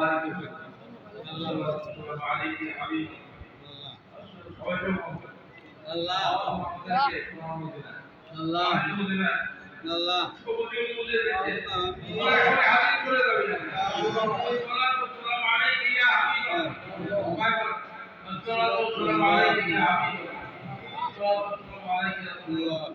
بارك وسلم صلى الله وسلم عليك يا حبيبي الله الله الله والسلام عليك يا حبيبي والصلاة والسلام عليك يا حبيبي والصلاة والسلام عليك يا الله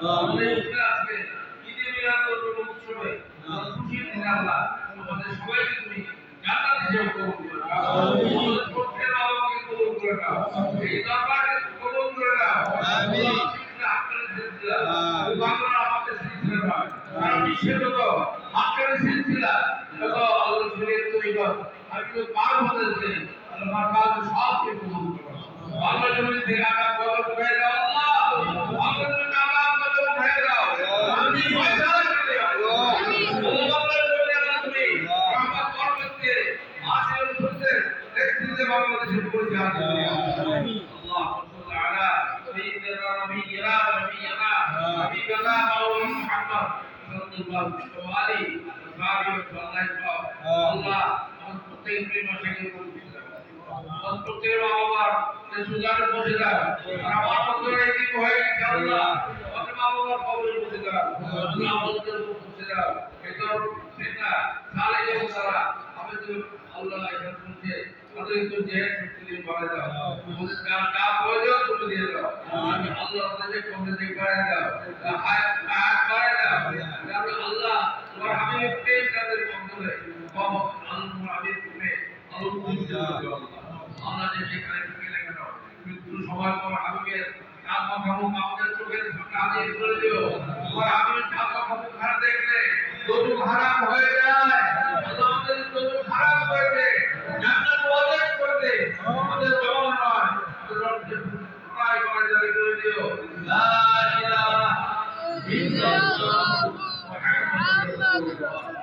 আমাদের ঈদে আজকে ঈদে মিলাদ উৎসবে আল্লাহ খুশির দিন আল্লাহ আমাদের সবাইকে তুমি জান্নাতে যে কবুল করে আমাদের প্রত্যেক বাবাকে কবুল করে দাও এই দরবারে কবুল করে দাও আমিন। বাংলাদেশের পরিচালনা করে আল্লাহ তাআলা সাইয়্যিদানা নবিয়্যিনা নবিয়্যিনা নবিয়্যিনা মাওলানা মুহাম্মদ সাল্লাল্লাহু আলাইহি ওয়া সাল্লাম আল্লাহ আমাদের প্রত্যেক প্রিয়মাশাকে প্রত্যেকের বাবা সুজানে বসে যান। আমার অন্তরে কি হয় ইনশাআল্লাহ। আমাদের বাবা কবরে বসে যান। আল্লাহ আমাদের বসে যান। এত সেটা সালে যারা আমাদের আল্লাহ এটা শুনছে তাদের যে শক্তি বাড়ে দাও আমাদের কার কাজ প্রয়োজন তুমি দিয়ে দাও আমি আল্লাহ তাদের কবরে দিয়ে বাড়ে দাও হায়াত হায়াত দাও আমি আল্লাহ তোমার হাবিবের প্রেম তাদের অন্তরে বাবা আল্লাহ তোমার প্রেমে আল্লাহ তুমি যে সেখানে ঢুকে লেগে দাও সময় তোমার হাবিবের কাজ মাখামো আমাদের Muhammed Rasulullah